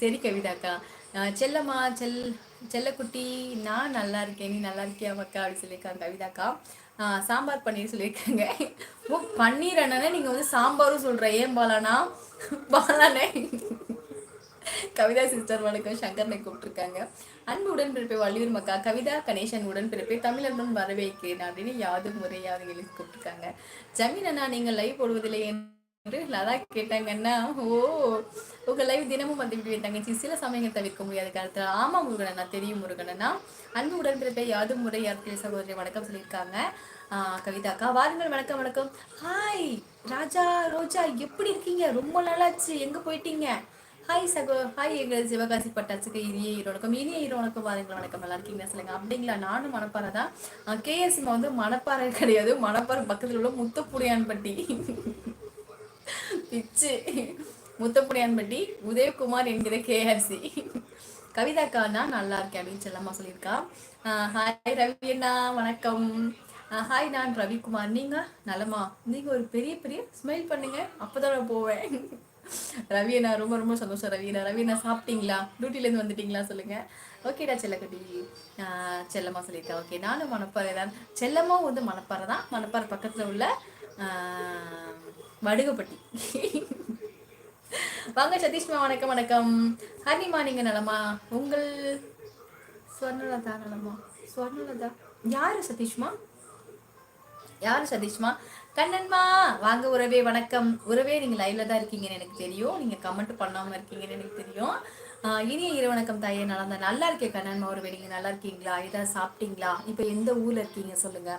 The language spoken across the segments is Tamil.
சரி கவிதாக்கா செல்லம்மா செல் செல்லக்குட்டி நான் நல்லா இருக்கேன். நீ நல்லா இருக்கியா மக்கா அப்படின்னு சொல்லியிருக்காங்க கவிதாக்கா சாம்பார் பன்னீர் சொல்லியிருக்காங்க. ஓ பன்னீர் அண்ணனே நீங்கள் வந்து சாம்பாரும் சொல்கிற ஏன் பாலானா? பாலானே. கவிதா சிஸ்டர் வணக்கம். சங்கர்னை கூப்பிட்டுருக்காங்க. அன்பு உடன்பிறப்பை வள்ளியூர் மக்கா கவிதா கணேசன் உடன்பிறப்பை தமிழருடன் வரவேற்கிறேன் அப்படின்னு யாது முறையாவது எழுதி கூப்பிட்டுருக்காங்க. ஜமீன் அண்ணா நீங்கள் லைவ் போடுவதில்லை என்று லதா கேட்டாங்கன்னா ஓ உங்க லைவ் தினமும் வந்து விட்டு தங்கச்சி. சில சமயங்கள் தவிர்க்க முடியாத காலத்தில். ஆமா முருகனா தெரியும் முருகனா அன்பு உடன்பிறப்பை யாது முறை யாத்திரை சகோதரி வணக்கம் சொல்லியிருக்காங்க. கவிதாக்கா வாருங்கள் வணக்கம் வணக்கம். ஹாய் ராஜா ரோஜா எப்படி இருக்கீங்க? ரொம்ப நல்லாச்சு எங்க போயிட்டீங்க? ஹாய் சகோ ஹாய் எங்கள் சிவகாசி பட்டாச்சுக்கு இனிய ஈரோனுக்கும் இனிய ஈரோனுக்கும் பாருங்களா வணக்கம். நல்லா இருக்கீங்க சொல்லுங்க. அப்படிங்களா நானும் மணப்பாறை தான். கேஎஸ்மா வந்து மணப்பாறை கிடையாது. மணப்பாறை பக்கத்தில் உள்ள முத்தப்புடியான்பட்டி பிச்சு. முத்தப்புடியான்பட்டி உதயகுமார் என்கிற கேஆர்சி. கவிதாக்கா தான் நல்லா இருக்கேன் அப்படின்னு செல்லம்மா சொல்லியிருக்கா. ஹாய் ரவி அண்ணா வணக்கம். ஹாய் நான் ரவிக்குமார். நீங்க? நலமா? நீங்க ஒரு பெரிய பெரிய ஸ்மைல் பண்ணுங்க. அப்பதான் நான் போவேன். ரவியண்ணா ரொம்ப ரொம்ப சந்தோஷம் ரவியண்ணா ரவியண்ணா சாப்பிட்டீங்களா? டியூட்டிலேருந்து வந்துட்டீங்களா சொல்லுங்கள் ஓகேடா செல்லக்கட்டி. செல்லம்மா சொல்லியிருக்கா. ஓகே நானும் மணப்பாறை தான் செல்லம்மா வந்து மணப்பாறை தான் மணப்பாறை பக்கத்தில் உள்ள வடுகப்பட்டி வாங்க சதீஷ்மா வணக்கம் வணக்கம். ஹரிமா நீங்க நலமா? உங்கள் ஸ்வர்ணலதா நலமா? ஸ்வர்ணலதா யாரு சதீஷ்மா யாரு சதீஷ்மா கண்ணன்மா வாங்க உறவே வணக்கம். உறவே நீங்கள் லைவ்ல தான் இருக்கீங்கன்னு எனக்கு தெரியும். நீங்கள் கமெண்ட் பண்ணாமல் இருக்கீங்கன்னு எனக்கு தெரியும். இனிய இரவணக்கம் தாயே நல்லா நல்லா இருக்கேன் கண்ணன்மா உறவே நீங்கள் நல்லா இருக்கீங்களா ஏதாவது சாப்பிட்டீங்களா? இப்போ எந்த ஊரில் இருக்கீங்க சொல்லுங்க.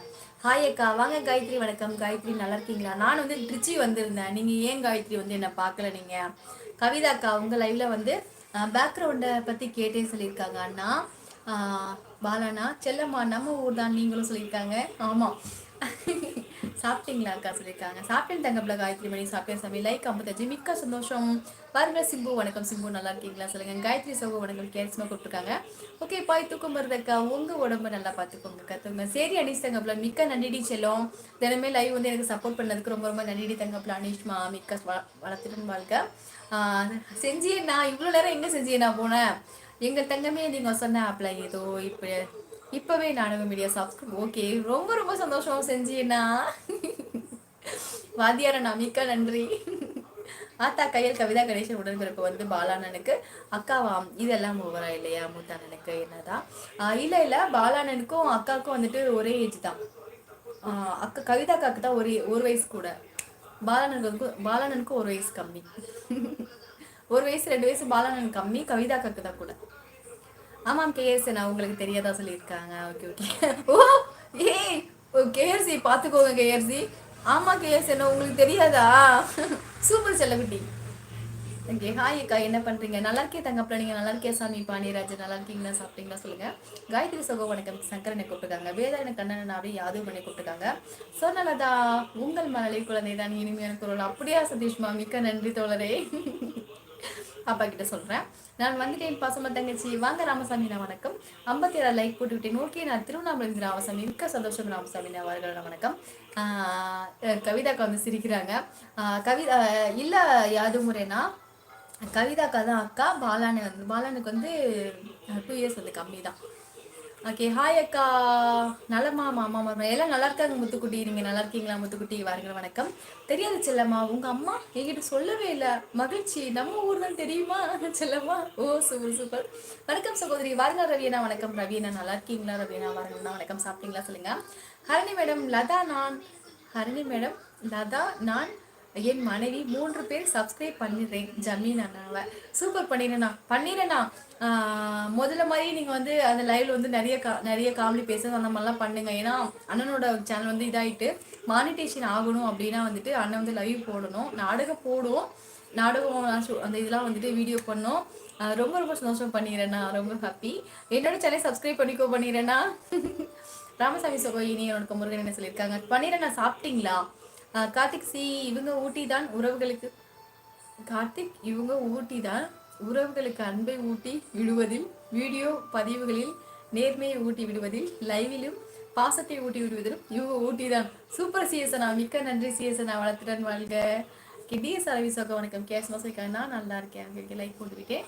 ஹாய் அக்கா வாங்க காயத்ரி வணக்கம். காயத்ரி நல்லா இருக்கீங்களா நான் வந்து திருச்சி வந்திருந்தேன். நீங்கள் ஏன் காயத்ரி வந்து என்னை பார்க்கல நீங்கள் கவிதா அக்கா உங்கள் லைவில் வந்து பேக்ரவுண்டை பற்றி கேட்டே சொல்லியிருக்காங்க. அண்ணா பாலாண்ணா செல்லம்மா நம்ம ஊர் தான் நீங்களும் சொல்லியிருக்காங்க. ஆமாம் சாப்பிட்டீங்களா அக்கா சொல்லியிருக்காங்க. சாப்பிட்டேன் தங்கப்பில் காயத்ரி மணி சாப்பிட்டேன் சாமி. லைக் ஐம்பத்தஞ்சு மிக்க சந்தோஷம். பாருங்க சிம்பு வணக்கம் சிம்பு நல்லா இருக்கீங்களா சொல்லுங்க. காயத்ரி சோக வணக்கம் கேரிசமா கூப்பிட்டுருக்காங்க ஓகே பாய் தூக்கம் வருதுக்கா. உங்க உடம்பு நல்லா பார்த்துக்கோங்க கற்றுங்க சரி அனீஷ் தங்கப்பில் மிக்க நன்றிடி செல்லும். தினமே லைவ் வந்து எனக்கு சப்போர்ட் பண்ணதுக்கு ரொம்ப ரொம்ப நன்றிடி தங்கப்பில் அனீஷ்மா மிக்க வளர்த்துட்டு வாழ்க்கை செஞ்சியே நான் இவ்வளோ நேரம் எங்கே செஞ்சியே நான் போனேன் எங்கள் தங்கமே நீங்கள் சொன்ன ஆப்ல ஏதோ இப்போ இப்போவே நாடக மீடியா சப்ஸ்கிரைப் ஓகே. ரொம்ப ரொம்ப சந்தோஷம் செஞ்சீன்னா வாத்தியார மிக்க நன்றி. ஆத்தா கையில் கவிதா கணேசன் உடன்பிறப்பு வந்து பாலானனுக்கு அக்காவாம் இதெல்லாம் ஓவரா இல்லையா மூத்தானனுக்கு? என்னதான்? இல்லை இல்லை. பாலானனுக்கும் அக்காவுக்கும் வந்துட்டு ஒரே ஏஜ் தான். அக்கா கவிதா அக்காவுக்கு தான் ஒரே ஒரு வயசு கூட. பாலானனுக்கு பாலானனுக்கும் ஒரு வயசு கம்மி. ஒரு வயசு ரெண்டு வயசு பாலானன் கம்மி கவிதா அக்காவுக்கு தான் கூட. ஆமாம் கேஎஸ் நான் உங்களுக்கு தெரியாதா சொல்லியிருக்காங்க? ஓகே ஓகே ஓ ஏய் கேஎர்சி பார்த்துக்கோங்க கேஎர்சி ஆமாம் கேஎஸ் என்ன உங்களுக்கு தெரியாதா? சூப்பர் செல்லகுட்டி ஓகே ஹாய் அக்கா என்ன பண்ணுறீங்க நல்லா இருக்கே தங்கப்பில் நீங்கள் நல்லா இருக்கே? சாமி பாண்டியராஜ் நல்லா இருக்கீங்களா? சாப்பிட்டீங்களா? சொல்லுங்கள் காயத்ரி சகோ வணக்கம். சங்கரனை கூப்பிட்டுருக்காங்க. வேதாயன கண்ணன் அப்படி யாதவ் பண்ணி கூப்பிட்டுருக்காங்க. சொன்னலதா உங்கள் மழலை குழந்தை தான் இனிமையான குரல். அப்படியா சதீஷ்மா மிக்க நன்றி தோழரே. அப்பா கிட்ட சொல்கிறேன் நான் வந்துட்டேன் பாசமா தங்கச்சி வாங்க ராமசாமி நான் வணக்கம். ஐம்பத்தி ஏழு லைக் போட்டு விட்டேன் ஓகே நான் திருவண்ணாமலை ராமசாமி மிக்க சந்தோஷம் ராமசாமி நான் அவர்களோட வணக்கம். கவிதாக்கா வந்து சிரிக்கிறாங்க. கவிதா இல்லை யாது முறைனா கவிதாக்கா தான் அக்கா. பாலானு வந்து பாலானுக்கு வந்து டூ இயர்ஸ் வந்து கம்மி தான் ஓகே ஹாய் அக்கா. நலமா மாமா மாமா எல்லாம் நல்லா இருக்காங்க முத்துக்குட்டி. நீங்கள் நல்லா இருக்கீங்களா முத்துக்குட்டி? வாருங்கள் வணக்கம். தெரியாது செல்லம்மா உங்கள் அம்மா என்கிட்ட சொல்லவே இல்லை. மகிழ்ச்சி. நம்ம ஊர் தான் தெரியுமா செல்லம்மா? ஓ சூப்பர் சூப்பர் வணக்கம் சகோதரி. வாருங்க ரவியனா வணக்கம் ரவியனா நல்லா இருக்கீங்களா ரவியனா வாருங்கண்ணா வணக்கம். சாப்பிட்டீங்களா? சொல்லுங்கள் ஹரணி மேடம் லதா நான். ஹரணி மேடம் லதா நான். என் மனைவி மூன்று பேர் சப்ஸ்கிரைப் பண்ணிடுறேன் ஜமீன் அண்ணாவை. சூப்பர் பண்ணிடுறேண்ணா. பண்ணிடுறேண்ணா. முதல்ல மாதிரி நீங்கள் வந்து அந்த லைவ்ல வந்து நிறைய கா நிறைய காமெடி பேசுறது அந்த மாதிரிலாம் பண்ணுங்க. ஏன்னா அண்ணனோட சேனல் வந்து இதாகிட்டு மானிட்டேஷன் ஆகணும் அப்படின்னா வந்துட்டு அண்ணன் வந்து லைவ் போடணும். நாடகம் போடுவோம். நாடகம் அந்த இதெல்லாம் வந்துட்டு வீடியோ பண்ணோம். ரொம்ப ரொம்ப சந்தோஷம் பண்ணிடுறேண்ணா. ரொம்ப ஹாப்பி என்னோட சேனல் சப்ஸ்கிரைப் பண்ணிக்கோ பண்ணிடுறேண்ணா. ராமசாமி சகோ இனி என்னோட முருகன் என்ன சொல்லியிருக்காங்க? பண்ணிடுறேண்ணா. சாப்பிட்டீங்களா? கார்த்திக் சி இவங்க ஊட்டி தான் உறவுகளுக்கு. கார்த்திக் இவங்க ஊட்டி தான் உறவுகளுக்கு அன்பை ஊட்டி விடுவதில் வீடியோ பதிவுகளில் நேர்மையை ஊட்டி விடுவதில் லைவிலும் பாசத்தை ஊட்டி விடுவதிலும் இவங்க ஊட்டி தான் சூப்பர் சிஎஸ்னா மிக்க நன்றி சிஎஸ்னா வளர்த்துடன் வாழ்க. கிட்டிய சரவி சோக வணக்கம். கேஸ் மசைக்கானா நல்லா இருக்கேன். லைக் போட்டுருக்கேன்